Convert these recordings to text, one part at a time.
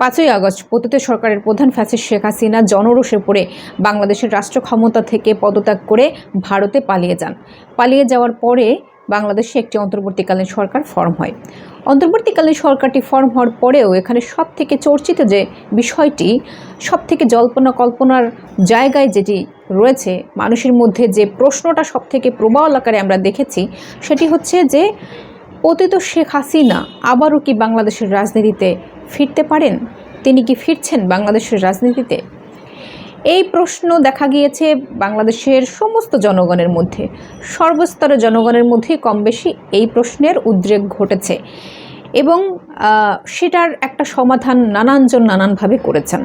পাঁচই আগস্ট পতিত সরকারের প্রধান ফ্যাসিস্ট শেখ হাসিনা জনরোষে পড়ে বাংলাদেশের রাষ্ট্র ক্ষমতা থেকে পদত্যাগ করে ভারতে পালিয়ে যান। পালিয়ে যাওয়ার পরে বাংলাদেশে একটি অন্তর্বর্তীকালীন সরকার ফর্ম হয়। অন্তর্বর্তীকালীন সরকারটি ফর্ম হওয়ার পরেও এখানে সব থেকে চর্চিত যে বিষয়টি সব থেকে জল্পনা কল্পনার জায়গায় যেটি রয়েছে, মানুষের মধ্যে যে প্রশ্নটা সব থেকে প্রবল আকারে আমরা দেখেছি, সেটি হচ্ছে যে, পতিত শেখ হাসিনা আবারও কি বাংলাদেশের রাজনীতিতে ফিরতে পারেন? তিনি কি ফিরছেন বাংলাদেশের রাজনীতিতে? এই প্রশ্ন দেখা গিয়েছে বাংলাদেশের সমস্ত জনগণের মধ্যে। সর্বস্তরের জনগণের মধ্যেই কম বেশি এই প্রশ্নের উদ্রেক ঘটেছে এবং সেটার একটা সমাধান নানানজন নানানভাবে করেছেন।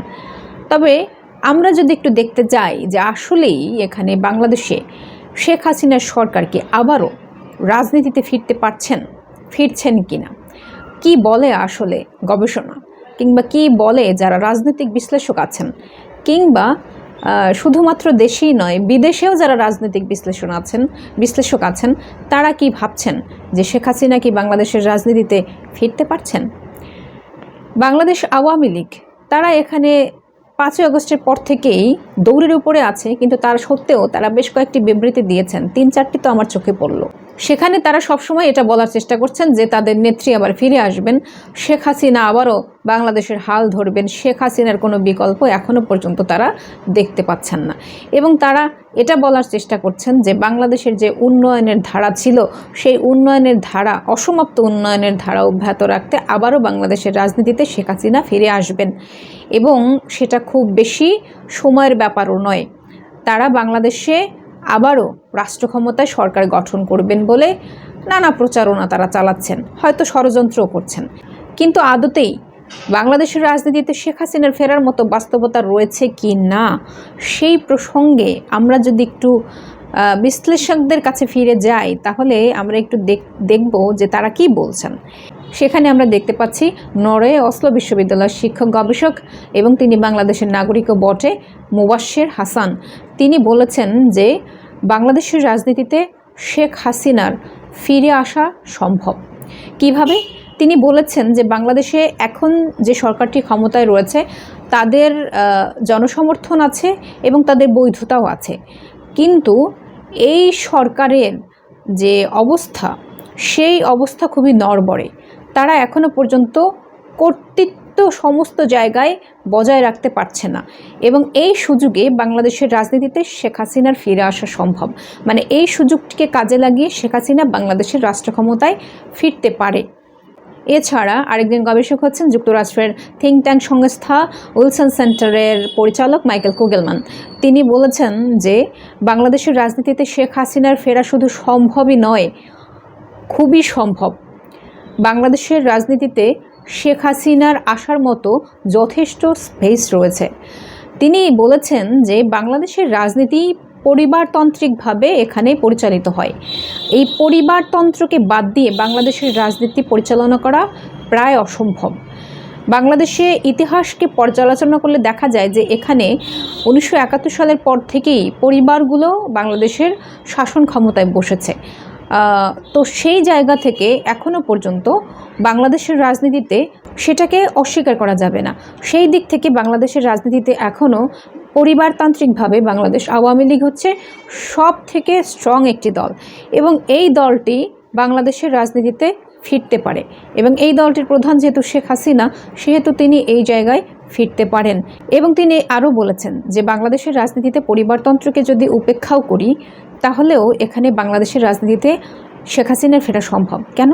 তবে আমরা যদি একটু দেখতে যাই যে আসলেই এখানে বাংলাদেশে শেখ হাসিনার সরকার কি আবারও রাজনীতিতে ফিরতে পারছেন? ফিরছেন কিনা? কি বলে আসলে গবেষণা? কিংবা কি বলে যারা রাজনৈতিক বিশ্লেষক আছেন? কিংবা শুধুমাত্র দেশেই নয়, বিদেশেও যারা রাজনৈতিক বিশ্লেষণ আছেন, বিশ্লেষক আছেন, তারা কি ভাবছেন যে শেখ হাসিনা কি বাংলাদেশের রাজনীতিতে ফিরতে পারছেন? বাংলাদেশ আওয়ামী লীগ, তারা এখানে পাঁচই আগস্টের পর থেকেই দৌড়ের উপরে আছে, কিন্তু তার সত্ত্বেও তারা বেশ কয়েকটি বিবৃতি দিয়েছেন। তিন চারটি তো আমার চোখে পড়ল। সেখানে তারা সবসময় এটা বলার চেষ্টা করছেন যে তাদের নেত্রী আবার ফিরে আসবেন। শেখ হাসিনা আবারও বাংলাদেশের হাল ধরবেন। শেখ হাসিনার কোনো বিকল্প এখনও পর্যন্ত তারা দেখতে পাচ্ছেন না। এবং তারা এটা বলার চেষ্টা করছেন যে বাংলাদেশের যে উন্নয়নের ধারা ছিল, সেই উন্নয়নের ধারা, অসমাপ্ত উন্নয়নের ধারা অব্যাহত রাখতে আবারও বাংলাদেশের রাজনীতিতে শেখ হাসিনা ফিরে আসবেন। এবং সেটা খুব বেশি সময়ের ব্যাপারও নয়। তারা বাংলাদেশে আবারও রাষ্ট্র ক্ষমতায় সরকার গঠন করবেন বলে নানা প্রচারণা তারা চালাচ্ছেন, হয়তো ষড়যন্ত্রও করছেন। কিন্তু আদতেই বাংলাদেশের রাজনীতিতে শেখ হাসিনার ফেরার মতো বাস্তবতা রয়েছে কি না, সেই প্রসঙ্গে আমরা যদি একটু বিশ্লেষকদের কাছে ফিরে যাই, তাহলে আমরা একটু দেখ- দেখব যে তারা কি বলছেন। সেখানে আমরা দেখতে পাচ্ছি নরওয়ে অসলো বিশ্ববিদ্যালয়ের শিক্ষক, গবেষক এবং তিনি বাংলাদেশের নাগরিকও বটে মুবাশ্বের হাসান। তিনি বলেছেন যে বাংলাদেশের রাজনীতিতে শেখ হাসিনার ফিরে আসা সম্ভব। কীভাবে? তিনি বলেছেন যে বাংলাদেশে এখন যে সরকারটি ক্ষমতায় রয়েছে, তাদের জনসমর্থন আছে এবং তাদের বৈধতাও আছে। কিন্তু এই সরকারের যে অবস্থা, সেই অবস্থা খুবই নড়বড়ে। তারা এখনও পর্যন্ত কর্তৃত্ব সমস্ত জায়গায় বজায় রাখতে পারছে না। এবং এই সুযোগে বাংলাদেশের রাজনীতিতে শেখ হাসিনার ফিরে আসা সম্ভব। মানে এই সুযোগটিকে কাজে লাগিয়ে শেখ হাসিনা বাংলাদেশের রাষ্ট্র ক্ষমতায় ফিরতে পারে। এছাড়া আরেকজন গবেষক হচ্ছেন যুক্তরাষ্ট্রের থিঙ্ক ট্যাঙ্ক সংস্থা উইলসন সেন্টারের পরিচালক মাইকেল কুগেলমান। তিনি বলেছেন যে, বাংলাদেশের রাজনীতিতে শেখ হাসিনার ফেরা শুধু সম্ভবই নয়, খুবই সম্ভব। বাংলাদেশের রাজনীতিতে শেখ হাসিনার আসার মতো যথেষ্ট স্পেস রয়েছে। তিনি বলেছেন যে বাংলাদেশের রাজনীতি পরিবারতান্ত্রিকভাবে এখানে পরিচালিত হয়। এই পরিবারতন্ত্রকে বাদ দিয়ে বাংলাদেশের রাজনীতি পরিচালনা করা প্রায় অসম্ভব। বাংলাদেশে ইতিহাসকে পর্যালোচনা করলে দেখা যায় যে এখানে উনিশশো একাত্তর সালের পর থেকেই পরিবারগুলো বাংলাদেশের শাসন ক্ষমতায় বসেছে। তো সেই জায়গা থেকে এখনও পর্যন্ত বাংলাদেশের রাজনীতিতে সেটাকে অস্বীকার করা যাবে না। সেই দিক থেকে বাংলাদেশের রাজনীতিতে এখনও পরিবারতান্ত্রিকভাবে বাংলাদেশ আওয়ামী লীগ হচ্ছে সব থেকে স্ট্রং একটি দল এবং এই দলটি বাংলাদেশের রাজনীতিতে ফিরতে পারে এবং এই দলটির প্রধান যেহেতু শেখ হাসিনা, সেহেতু তিনি এই জায়গায় ফিরতে পারেন। এবং তিনি আরও বলেছেন যে, বাংলাদেশের রাজনীতিতে পরিবারতন্ত্রকে যদি উপেক্ষাও করি, তাহলেও এখানে বাংলাদেশের রাজনীতিতে শেখ হাসিনার ফেরা সম্ভব। কেন?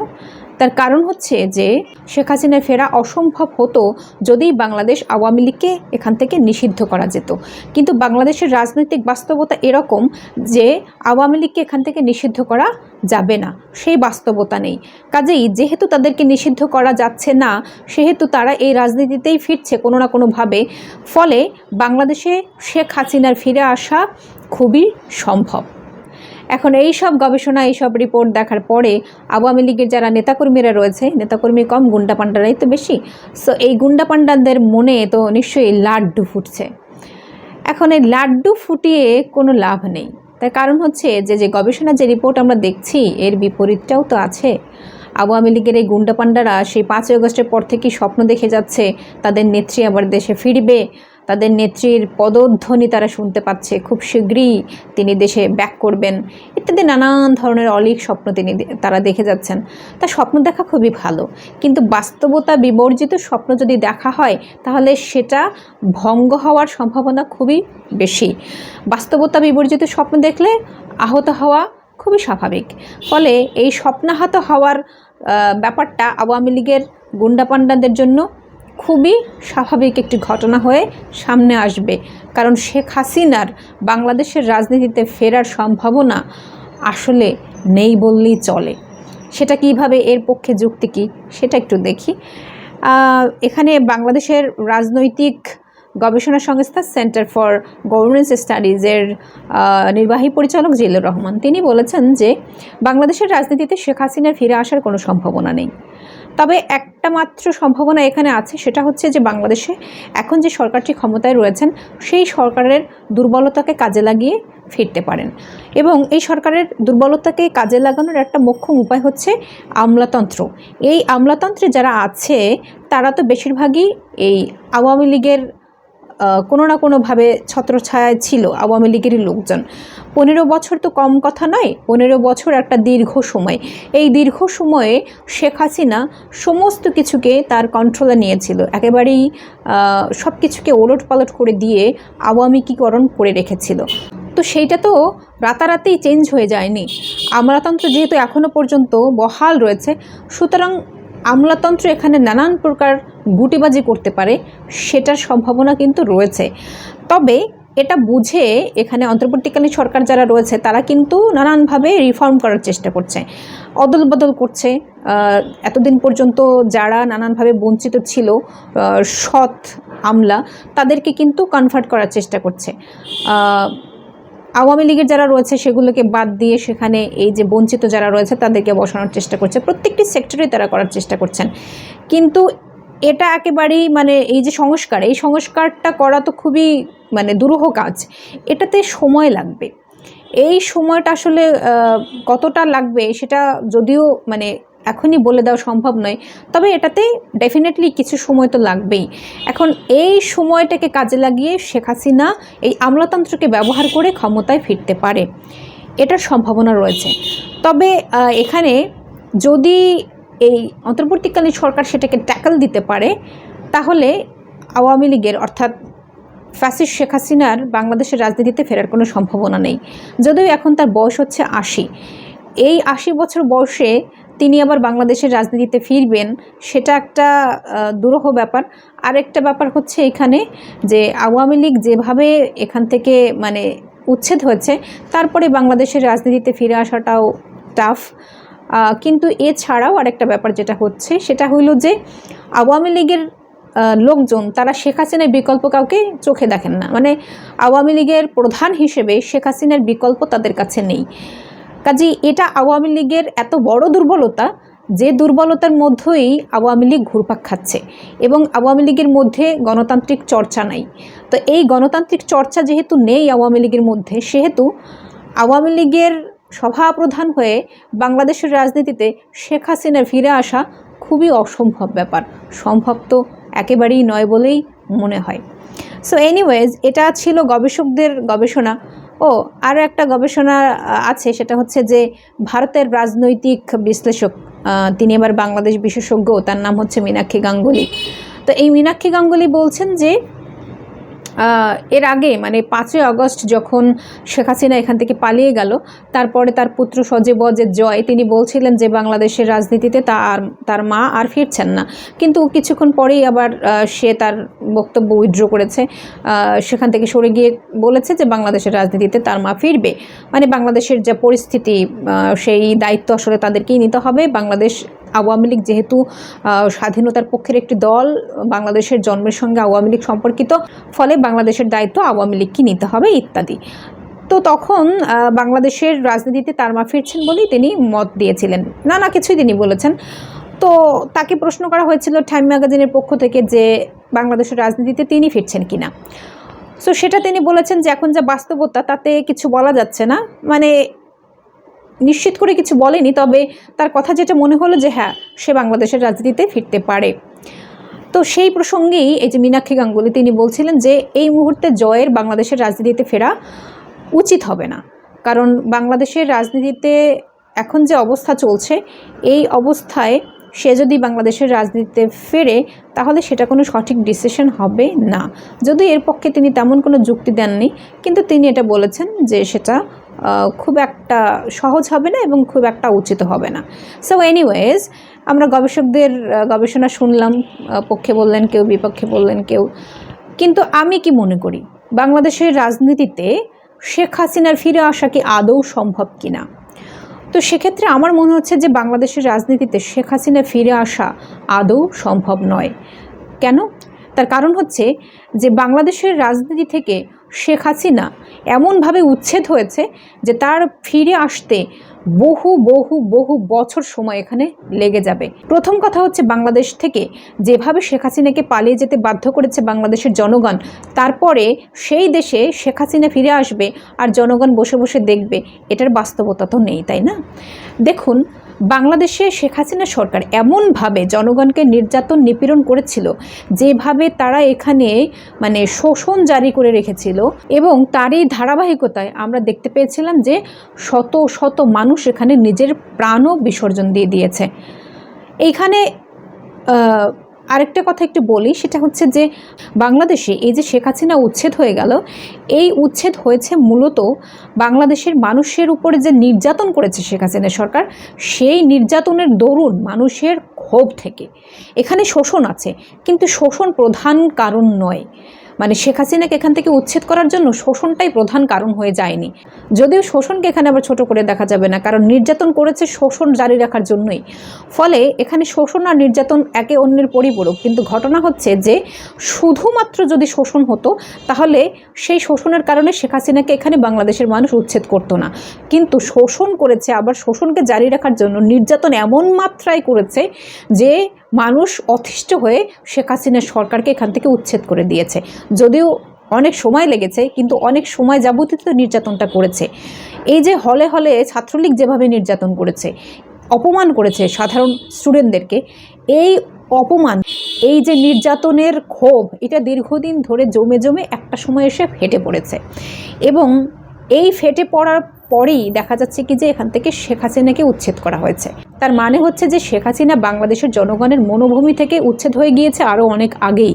তার কারণ হচ্ছে যে শেখ হাসিনার ফেরা অসম্ভব হতো যদি বাংলাদেশ আওয়ামী লীগকে এখান থেকে নিষিদ্ধ করা যেত। কিন্তু বাংলাদেশের রাজনৈতিক বাস্তবতা এরকম যে আওয়ামী লীগকে এখান থেকে নিষিদ্ধ করা যাবে না, সেই বাস্তবতা নেই। কাজেই যেহেতু তাদেরকে নিষিদ্ধ করা যাচ্ছে না, সেহেতু তারা এই রাজনীতিতেই ফিরছে কোনো না কোনোভাবে, ফলে বাংলাদেশে শেখ হাসিনার ফিরে আসা খুবই সম্ভব। এখন এই সব গবেষণা, এই সব রিপোর্ট দেখার পরে আওয়ামী লীগের যারা নেতাকর্মীরা রয়েছে, নেতাকর্মী কম, গুন্ডা পান্ডারাই তো বেশি। সো এই গুন্ডা পান্ডাদের মনে তো নিশ্চয়ই লাড্ডু ফুটছে। এখন এই লাড্ডু ফুটিয়ে কোনো লাভ নেই। তার কারণ হচ্ছে যে যে গবেষণা, যে রিপোর্ট আমরা দেখছি, এর বিপরীতটাও তো আছে। আওয়ামী লীগের এই গুন্ডা পান্ডারা সেই পাঁচই আগস্টের পর থেকেই স্বপ্ন দেখে যাচ্ছে, তাদের নেত্রী আবার দেশে ফিরবে। তাদের নেত্রীর পদধ্বনি তারা শুনতে পাচ্ছে। খুব শীঘ্রই তিনি দেশে ব্যাক করবেন। ইত্যাদি নানান ধরনের অলিক স্বপ্ন তিনি তারা দেখে যাচ্ছেন। তা স্বপ্ন দেখা খুবই ভালো। কিন্তু বাস্তবতা বিবর্জিত স্বপ্ন যদি দেখা হয়, তাহলে সেটা ভঙ্গ হওয়ার সম্ভাবনা খুবই বেশি। বাস্তবতা বিবর্জিত স্বপ্ন দেখলে আহত হওয়া খুবই স্বাভাবিক। ফলে এই স্বপ্নাহত হওয়ার ব্যাপারটা আওয়ামী লীগের গুন্ডা পান্ডাদের জন্য খুবই স্বাভাবিক একটি ঘটনা হয়ে সামনে আসবে। কারণ শেখ হাসিনার বাংলাদেশের রাজনীতিতে ফেরার সম্ভাবনা আসলে নেই বললেই চলে। সেটা কীভাবে, এর পক্ষে যুক্তি কী, সেটা একটু দেখি। এখানে বাংলাদেশের রাজনৈতিক গবেষণা সংস্থা সেন্টার ফর গভর্নেন্স স্টাডিজের নির্বাহী পরিচালক জিল্লুর রহমান, তিনি বলেছেন যে বাংলাদেশের রাজনীতিতে শেখ হাসিনার ফিরে আসার কোনো সম্ভাবনা নেই। তবে একটা মাত্র সম্ভাবনা এখানে আছে, সেটা হচ্ছে যে বাংলাদেশে এখন যে সরকারটি ক্ষমতায় রয়েছেন, সেই সরকারের দুর্বলতাকে কাজে লাগিয়ে ফিরতে পারেন। এবং এই সরকারের দুর্বলতাকে কাজে লাগানোর একটা মুখ্য উপায় হচ্ছে আমলাতন্ত্র। এই আমলাতন্ত্রে যারা আছে, তারা তো বেশিরভাগই এই আওয়ামী লীগের কোনো না কোনোভাবে ছত্রছায়ায় ছিল আওয়ামী লীগের লোকজন। পনেরো বছর তো কম কথা নয়, পনেরো বছর একটা দীর্ঘ সময়। এই দীর্ঘ সময়ে শেখ হাসিনা সমস্ত কিছুকে তার কন্ট্রোলে নিয়েছিল। একেবারেই সব কিছুকে ওলট পালট করে দিয়ে আওয়ামীকীকরণ করে রেখেছিল। তো সেইটা তো রাতারাতেই চেঞ্জ হয়ে যায়নি। আমলাতন্ত্র যেহেতু এখনও পর্যন্ত বহাল রয়েছে, সুতরাং আমলাতন্ত্র এখানে নানান প্রকার গুটিবাজি করতে পারে, সেটার সম্ভাবনা কিন্তু রয়েছে। তবে এটা বুঝে এখানে অন্তর্বর্তীকালীন সরকার যারা রয়েছে, তারা কিন্তু নানানভাবে রিফর্ম করার চেষ্টা করছে। অদল বদল করছে এতদিন পর্যন্ত যারা নানানভাবে বঞ্চিত ছিল সৎ আমলা, তাদেরকে কিন্তু কনভার্ট করার চেষ্টা করছে। আওয়ামী লীগের যারা রয়েছে, সেগুলোকে বাদ দিয়ে সেখানে এই যে বঞ্চিত যারা রয়েছে, তাদেরকে বসানোর চেষ্টা করছে। প্রত্যেকটি সেক্টরে তারা করার চেষ্টা করছেন। কিন্তু এটা একেবারেই মানে এই যে সংস্কার, এই সংস্কারটা করা তো খুবই মানে দুরূহ কাজ। এটাতে সময় লাগবে। এই সময়টা আসলে কতটা লাগবে, সেটা যদিও মানে এখনই বলে দেওয়া সম্ভব নয়। তবে এটাতে ডেফিনেটলি কিছু সময় তো লাগবেই। এখন এই সময়টাকে কাজে লাগিয়ে শেখ হাসিনা এই আমলাতন্ত্রকে ব্যবহার করে ক্ষমতায় ফিরতে পারে। এটার সম্ভাবনা রয়েছে। তবে এখানে যদি এই অন্তর্বর্তীকালীন সরকার সেটাকে ট্যাকল দিতে পারে, তাহলে আওয়ামী লীগের অর্থাৎ ফ্যাসিস্ট শেখ হাসিনার বাংলাদেশের রাজনীতিতে ফেরার কোনো সম্ভাবনা নেই। যদিও এখন তার বয়স হচ্ছে আশি। এই আশি বছর বয়সে তিনি আবার বাংলাদেশের রাজনীতিতে ফিরবেন, সেটা একটা দুরূহ ব্যাপার। আরেকটা ব্যাপার হচ্ছে এখানে যে আওয়ামী লীগ যেভাবে এখান থেকে মানে উচ্ছেদ হয়েছে, তারপরে বাংলাদেশের রাজনীতিতে ফিরে আসাটাও টাফ কিন্তু এছাড়াও আরেকটা ব্যাপার যেটা হচ্ছে, সেটা হইল যে আওয়ামী লীগের লোকজন, তারা শেখ হাসিনার বিকল্প কাউকে চোখে দেখেন না। মানে আওয়ামী লীগের প্রধান হিসেবে শেখ হাসিনার বিকল্প তাদের কাছে নেই। কাজেই এটা আওয়ামী লীগের এত বড় দুর্বলতা যে দুর্বলতার মধ্যেই আওয়ামী লীগ ঘুরপাক খাচ্ছে এবং আওয়ামী লীগের মধ্যে গণতান্ত্রিক চর্চা নাই। তো এই গণতান্ত্রিক চর্চা যেহেতু নেই আওয়ামী লীগের মধ্যে, সেহেতু আওয়ামী লীগের সভাপ্রধান হয়ে বাংলাদেশের রাজনীতিতে শেখ হাসিনার ফিরে আসা খুবই অসম্ভব ব্যাপার। সম্ভব তো একেবারেই নয় বলেই মনে হয়। সো এনিওয়েজ এটা ছিল গবেষকদের গবেষণা। ও আরও একটা গবেষণা আছে, সেটা হচ্ছে যে ভারতের রাজনৈতিক বিশ্লেষক তিনি এবার বাংলাদেশ বিশেষজ্ঞ, তার নাম হচ্ছে মীনাক্ষী গাঙ্গুলি। তো এই মীনাক্ষী গাঙ্গুলি বলছেন যে এর আগে মানে পাঁচই আগস্ট যখন শেখ হাসিনা এখান থেকে পালিয়ে গেল, তারপরে তার পুত্র সজীব যে জয়, তিনি বলছিলেন যে বাংলাদেশের রাজনীতিতে তার তার মা আর ফিরছেন না। কিন্তু কিছুক্ষণ পরেই আবার সে তার বক্তব্য উইথড্র করেছে। সেখান থেকে সরে গিয়ে বলেছে যে বাংলাদেশের রাজনীতিতে তার মা ফিরবে। মানে বাংলাদেশের যে পরিস্থিতি সেই দায়িত্ব আসলে তাদেরকেই নিতে হবে। বাংলাদেশ আওয়ামী লীগ যেহেতু স্বাধীনতার পক্ষের একটি দল, বাংলাদেশের জন্মের সঙ্গে আওয়ামী লীগ সম্পর্কিত, ফলে বাংলাদেশের দায়িত্ব আওয়ামী লীগকে নিতে হবে, ইত্যাদি। তো তখন বাংলাদেশের রাজনীতিতে তার মা ফিরছেন বলেই তিনি মত দিয়েছিলেন। নানা কিছুই তিনি বলেছেন। তো তাকে প্রশ্ন করা হয়েছিল টাইম ম্যাগাজিনের পক্ষ থেকে যে বাংলাদেশের রাজনীতিতে তিনি ফিরছেন কিনা। সো সেটা তিনি বলেছেন যে এখন যা বাস্তবতা, তাতে কিছু বলা যাচ্ছে না। মানে নিশ্চিত করে কিছু বলেনি, তবে তার কথা যেটা মনে হলো যে হ্যাঁ সে বাংলাদেশের রাজনীতিতে ফিরতে পারে। তো সেই প্রসঙ্গেই এই যে মীনাক্ষী গাঙ্গুলি, তিনি বলছিলেন যে এই মুহূর্তে জয়ের বাংলাদেশের রাজনীতিতে ফেরা উচিত হবে না। কারণ বাংলাদেশের রাজনীতিতে এখন যে অবস্থা চলছে, এই অবস্থায় সে যদি বাংলাদেশের রাজনীতিতে ফেরে, তাহলে সেটা কোনো সঠিক ডিসিশন হবে না। যদি এর পক্ষে তিনি তেমন কোনো যুক্তি দেননি, কিন্তু তিনি এটা বলেছেন যে সেটা খুব একটা সহজ হবে না এবং খুব একটা উচিত হবে না। সো এনিওয়েজ আমরা গবেষকদের গবেষণা শুনলাম পক্ষে বললেন কেউ, বিপক্ষে বললেন কেউ। কিন্তু আমি কি মনে করি, বাংলাদেশের রাজনীতিতে শেখ হাসিনার ফিরে আসা কি আদৌ সম্ভব কিনা? তো সেক্ষেত্রে আমার মনে হচ্ছে যে বাংলাদেশের রাজনীতিতে শেখ হাসিনা ফিরে আসা আদৌ সম্ভব নয়। কেন? তার কারণ হচ্ছে যে বাংলাদেশের রাজনীতি থেকে শেখ হাসিনা এমনভাবে উচ্ছেদ হয়েছে যে তার ফিরে আসতে বহু বহু বহু বছর সময় এখানে লেগে যাবে। প্রথম কথা হচ্ছে বাংলাদেশ থেকে যেভাবে শেখ হাসিনাকে পালিয়ে যেতে বাধ্য করেছে বাংলাদেশের জনগণ, তারপরে সেই দেশে শেখ হাসিনা ফিরে আসবে আর জনগণ বসে বসে দেখবে, এটার বাস্তবতা তো নেই, তাই না? দেখুন, বাংলাদেশে শেখ হাসিনা সরকার এমনভাবে জনগণকে নির্যাতন নিপীড়ন করেছিল, যেভাবে তারা এখানে মানে শোষণ জারি করে রেখেছিল এবং তারই ধারাবাহিকতায় আমরা দেখতে পেয়েছিলাম যে শত শত মানুষ এখানে নিজের প্রাণও বিসর্জন দিয়ে দিয়েছে। এইখানে আরেকটা কথা একটু বলি, সেটা হচ্ছে যে বাংলাদেশে এই যে শেখ হাসিনা উচ্ছেদ হয়ে গেল, এই উচ্ছেদ হয়েছে মূলত বাংলাদেশের মানুষের উপরে যে নির্যাতন করেছে শেখ হাসিনা সরকার, সেই নির্যাতনের দরুন মানুষের ক্ষোভ থেকে। এখানে শোষণ আছে, কিন্তু শোষণ প্রধান কারণ নয়। মানে শেখ হাসিনাকে এখান থেকে উচ্ছেদ করার জন্য শোষণটাই প্রধান কারণ হয়ে যায়নি। যদিও শোষণকে এখানে আবার ছোট করে দেখা যাবে না, কারণ নির্যাতন করেছে শোষণ জারি রাখার জন্যই। ফলে এখানে শোষণ আর নির্যাতন একে অন্যের পরিপূরক, কিন্তু ঘটনা হচ্ছে যে শুধুমাত্র যদি শোষণ হতো, তাহলে সেই শোষণের কারণে শেখ হাসিনাকে এখানে বাংলাদেশের মানুষ উচ্ছেদ করতো না। কিন্তু শোষণ করেছে, আবার শোষণকে জারি রাখার জন্য নির্যাতন এমন মাত্রায় করেছে যে মানুষ অতিষ্ঠ হয়ে শেখ হাসিনার সরকারকে এখান থেকে উচ্ছেদ করে দিয়েছে। যদিও অনেক সময় লেগেছে, কিন্তু অনেক সময় যাবতীয় নির্যাতনটা করেছে। এই যে হলে হলে ছাত্রলীগ যেভাবে নির্যাতন করেছে, অপমান করেছে সাধারণ স্টুডেন্টদেরকে, এই অপমান, এই যে নির্যাতনের ক্ষোভ, এটা দীর্ঘদিন ধরে জমে জমে একটা সময় এসে ফেটে পড়েছে। এবং এই ফেটে পড়ার পরেই দেখা যাচ্ছে কি যে এখান থেকে শেখ হাসিনাকে উচ্ছেদ করা হয়েছে। তার মানে হচ্ছে যে শেখ হাসিনা বাংলাদেশের জনগণের মনোভূমি থেকে উচ্ছেদ হয়ে গিয়েছে আরও অনেক আগেই।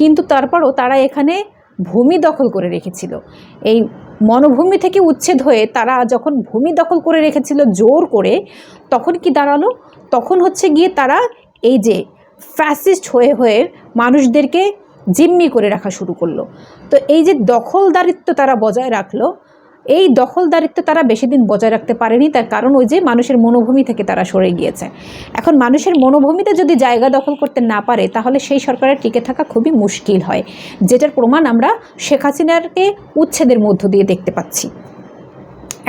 কিন্তু তারপরও তারা এখানে ভূমি দখল করে রেখেছিল। এই মনোভূমি থেকে উচ্ছেদ হয়ে তারা যখন ভূমি দখল করে রেখেছিল জোর করে, তখন কি দাঁড়াল? তখন হচ্ছে গিয়ে তারা এই যে ফ্যাসিস্ট হয়ে হয়ে মানুষদেরকে জিম্মি করে রাখা শুরু করল। তো এই যে দখলদারিত্ব তারা বজায় রাখল এই দখলদারিত্ব তারা বেশি দিন বজায় রাখতে পারেনি। তার কারণ ওই যে মানুষের মনোভূমি থেকে তারা সরে গিয়েছে। এখন মানুষের মনোভূমিতে যদি জায়গা দখল করতে না পারে, তাহলে সেই সরকারের টিকে থাকা খুবই মুশকিল হয়, যেটার প্রমাণ আমরা শেখ হাসিনারকে উচ্ছেদের মধ্য দিয়ে দেখতে পাচ্ছি।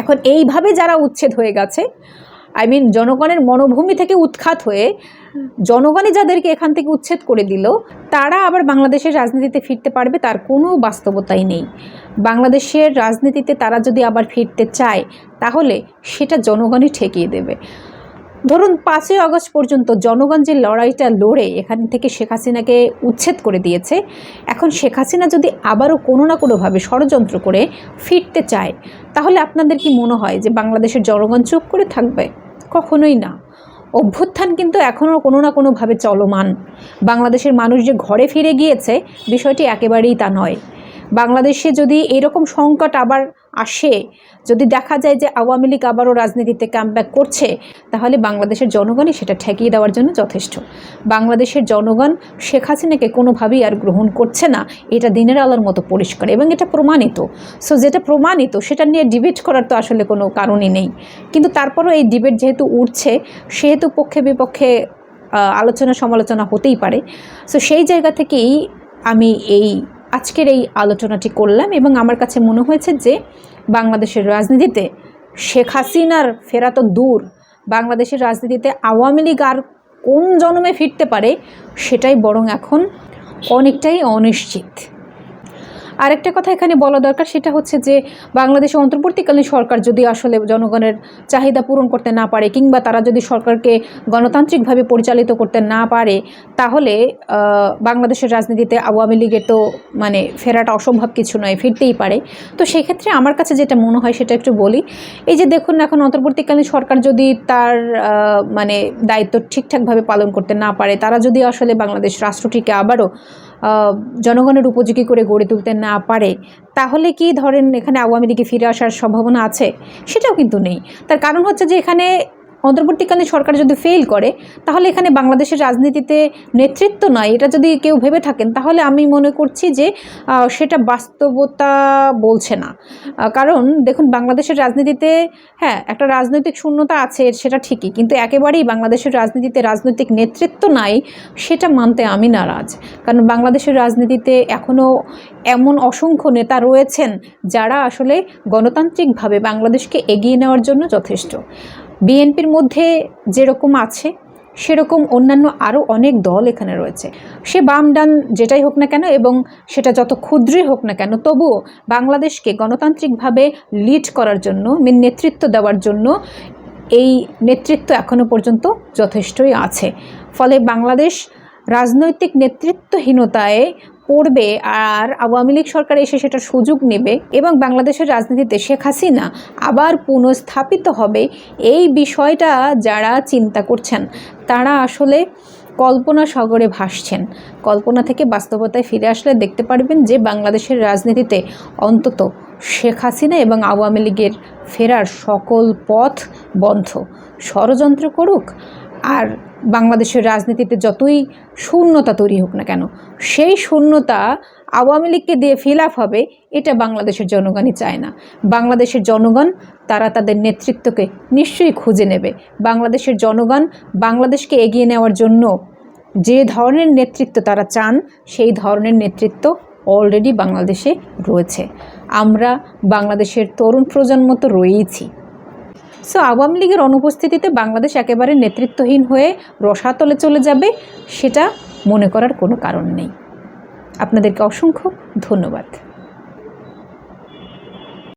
এখন এইভাবে যারা উচ্ছেদ হয়ে গেছে আই মিন জনগণের মনোভূমি থেকে উৎখাত হয়ে জনগণই যাদেরকে এখান থেকে উচ্ছেদ করে দিল, তারা আবার বাংলাদেশের রাজনীতিতে ফিরতে পারবে, তার কোনো বাস্তবতাই নেই। বাংলাদেশের রাজনীতিতে তারা যদি আবার ফিরতে চায়, তাহলে সেটা জনগণই ঠেকিয়ে দেবে। ধরুন পাঁচই আগস্ট পর্যন্ত জনগণ যে লড়াইটা লড়ে, এখান থেকে শেখ হাসিনাকে উচ্ছেদ করে দিয়েছে, এখন শেখ হাসিনা যদি আবারও কোনো না কোনোভাবে ষড়যন্ত্র করে ফিরতে চায়, তাহলে আপনাদের কি মনে হয় যে বাংলাদেশের জনগণ চুপ করে থাকবে? কখনোই না। অভ্যুত্থান কিন্তু এখনও কোনো না কোনোভাবে চলমান। বাংলাদেশের মানুষ যে ঘরে ফিরে গিয়েছে, বিষয়টি একেবারেই তা নয়। বাংলাদেশে যদি এরকম সংকট আবার আসে, যদি দেখা যায় যে আওয়ামী লীগ আবারও রাজনীতিতে কামব্যাক করছে, তাহলে বাংলাদেশের জনগণই সেটা ঠেকিয়ে দেওয়ার জন্য যথেষ্ট। বাংলাদেশের জনগণ শেখ হাসিনাকে কোনোভাবেই আর গ্রহণ করছে না, এটা দিনের আলোর মতো পরিষ্কার এবং এটা প্রমাণিত। সো যেটা প্রমাণিত, সেটা নিয়ে ডিবেট করার তো আসলে কোনো কারণই নেই। কিন্তু তারপরও এই ডিবেট যেহেতু উঠছে, সেহেতু পক্ষে বিপক্ষে আলোচনা সমালোচনা হতেই পারে। সো সেই জায়গা থেকেই আমি এই আজকের এই আলোচনাটি করলাম এবং আমার কাছে মনে হয়েছে যে বাংলাদেশের রাজনীতিতে শেখ হাসিনার ফেরা তো দূর। বাংলাদেশের রাজনীতিতে আওয়ামী লীগ আর কোন জন্মে ফিরতে পারে সেটাই বরং এখন অনেকটাই অনিশ্চিত। আরেকটা কথা এখানে বলা দরকার, সেটা হচ্ছে যে বাংলাদেশে অন্তর্বর্তীকালীন সরকার যদি আসলে জনগণের চাহিদা পূরণ করতে না পারে কিংবা তারা যদি সরকারকে গণতান্ত্রিকভাবে পরিচালিত করতে না পারে, তাহলে বাংলাদেশের রাজনীতিতে আওয়ামী লীগের তো মানে ফেরাটা অসম্ভব কিছু নয়, ফিরতেই পারে। তো সেক্ষেত্রে আমার কাছে যেটা মনে হয় সেটা একটু বলি, এই যে দেখুন এখন অন্তর্বর্তীকালীন সরকার যদি তার মানে দায়িত্ব ঠিকঠাকভাবে পালন করতে না পারে, তারা যদি আসলে বাংলাদেশ রাষ্ট্রটিকে আবারও জনগণের উপযোগী করে গড়ে তুলতে না পারে, তাহলে কি ধরেন এখানে আওয়ামী লীগে ফিরে আসার সম্ভাবনা আছে? সেটাও কিন্তু নেই। তার কারণ হচ্ছে যে এখানে অন্তর্বর্তীকালীন সরকার যদি ফেল করে, তাহলে এখানে বাংলাদেশের রাজনীতিতে নেতৃত্ব নয় এটা যদি কেউ ভেবে থাকেন, তাহলে আমি মনে করছি যে সেটা বাস্তবতা বলছে না। কারণ দেখুন, বাংলাদেশের রাজনীতিতে হ্যাঁ একটা রাজনৈতিক শূন্যতা আছে, সেটা ঠিকই, কিন্তু একেবারেই বাংলাদেশের রাজনীতিতে রাজনৈতিক নেতৃত্ব নাই, সেটা মানতে আমি নারাজ। কারণ বাংলাদেশের রাজনীতিতে এখনও এমন অসংখ্য নেতা রয়েছেন, যারা আসলে গণতান্ত্রিকভাবে বাংলাদেশকে এগিয়ে নেওয়ার জন্য যথেষ্ট। বিএনপির মধ্যে যেরকম আছে, সেরকম অন্যান্য আরও অনেক দল এখানে রয়েছে। সে বাম ডান যেটাই হোক না কেন এবং সেটা যত ক্ষুদ্রই হোক না কেন, তবুও বাংলাদেশকে গণতান্ত্রিকভাবে লিড করার জন্য মেন নেতৃত্ব দেওয়ার জন্য এই নেতৃত্ব এখনও পর্যন্ত যথেষ্টই আছে। ফলে বাংলাদেশ রাজনৈতিক নেতৃত্বহীনতায় পড়বে আর আওয়ামী লীগ সরকার এসে সেটার সুযোগ নেবে এবং বাংলাদেশের রাজনীতিতে শেখ হাসিনা আবার পুনঃস্থাপিত হবে, এই বিষয়টা যারা চিন্তা করছেন, তারা আসলে কল্পনা সাগরে ভাসছেন। কল্পনা থেকে বাস্তবতায় ফিরে আসলে দেখতে পারবেন যে বাংলাদেশের রাজনীতিতে অন্তত শেখ হাসিনা এবং আওয়ামী লীগের ফেরার সকল পথ বন্ধ। ষড়যন্ত্র করুক আর বাংলাদেশের রাজনীতিতে যতই শূন্যতা তৈরি হোক না কেন, সেই শূন্যতা আওয়ামী লীগকে দিয়ে ফিল আপ হবে, এটা বাংলাদেশের জনগণই চায় না। বাংলাদেশের জনগণ, তারা তাদের নেতৃত্বকে নিশ্চয়ই খুঁজে নেবে। বাংলাদেশের জনগণ, বাংলাদেশকে এগিয়ে নেওয়ার জন্য যে ধরনের নেতৃত্ব তারা চান, সেই ধরনের নেতৃত্ব অলরেডি বাংলাদেশে রয়েছে। আমরা বাংলাদেশের তরুণ প্রজন্ম তো রয়েইছি। সো আওয়ামী লীগের অনুপস্থিতিতে বাংলাদেশ একেবারে নেতৃত্বহীন হয়ে রসাতলে চলে যাবে, সেটা মনে করার কোনো কারণ নেই। আপনাদেরকে অসংখ্য ধন্যবাদ।